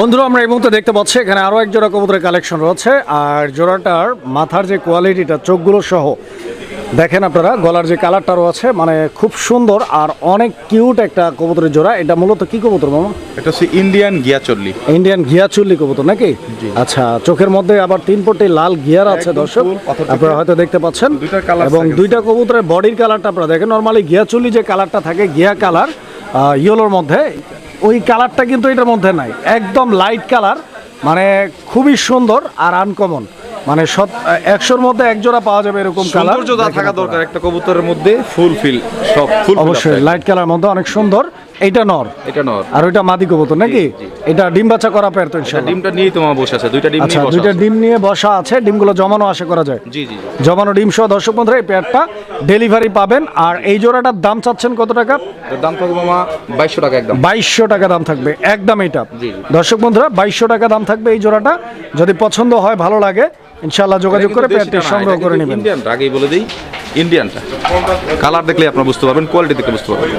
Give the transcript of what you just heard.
বন্ধুরা আমরা এই মুহূর্তে দেখতে পাচ্ছি এখানে আরও এক জোড়া কবুতরের কালেকশন রয়েছে। আর জোড়াটার মাথার যে কোয়ালিটিটা চোখগুলো সহ দেখেন আপনারা গলার যে কালারটা রয়েছে মানে খুব সুন্দর আর অনেক কিউট একটা কবুতরের জোড়া। এটা মূলত কি কবুতর মামা? এটা হচ্ছে ইন্ডিয়ান গিয়া চল্লি ইন্ডিয়ান ঘিয়া চুল্লি কবুতর নাকি? আচ্ছা চোখের মধ্যে আবার তিন পটি লাল গিয়ার আছে দর্শক। আপনারা হয়তো দেখতে পাচ্ছেন। এবং দুইটা কবুতরের বডির কালারটা আপনারা দেখেন। নর্মালি ঘিয়া চুল্লি যে কালারটা থাকে গিয়া কালার ইয়েলোর মধ্যে। ওই কালারটা কিন্তু এটার মধ্যে নাই। একদম লাইট কালার মানে খুবই সুন্দর আর আনকমন মানে সব একশোর মধ্যে একজোড়া পাওয়া যাবে এরকম কালার থাকা দরকার একটা কবুতরের মধ্যে ফুল ফিল সব ফুল অবশ্যই লাইট কালার মধ্যে অনেক সুন্দর। এইটা নর? এটা নর। আর ওইটা মাদি কবুতর নাকি? এটা ডিম বাচ্চা করা পের তো ইনশাআল্লাহ। ডিমটা নিয়েই তোমার বসে আছে দুইটা ডিম আচ্ছা নিয়ে বসে দুইটা ডিম নিয়ে বসা আছে ডিমগুলো জমানো আশা করা যায়। জি জি। জমানো ডিম সহ দর্শক বন্ধুরা এই পেয়ারটা ডেলিভারি পাবেন। আর এই জোড়াটার দাম চাচ্ছেন কত টাকা? এর দাম থাকবে মামা বাইশশো টাকা একদম। বাইশশো টাকা দাম থাকবে একদম জি। দর্শক বন্ধুরা বাইশশো টাকা দাম থাকবে এই জোড়াটা। যদি পছন্দ হয় ভালো লাগে ইনশাল্লাহ যোগাযোগ করে পেয়ারটি সংগ্রহ করে নেবেন। আগেই বলে দিই ইন্ডিয়ানটা কালার দেখলে আপনারা বুঝতে পারবেন কোয়ালিটি দেখে বুঝতে পারবেন।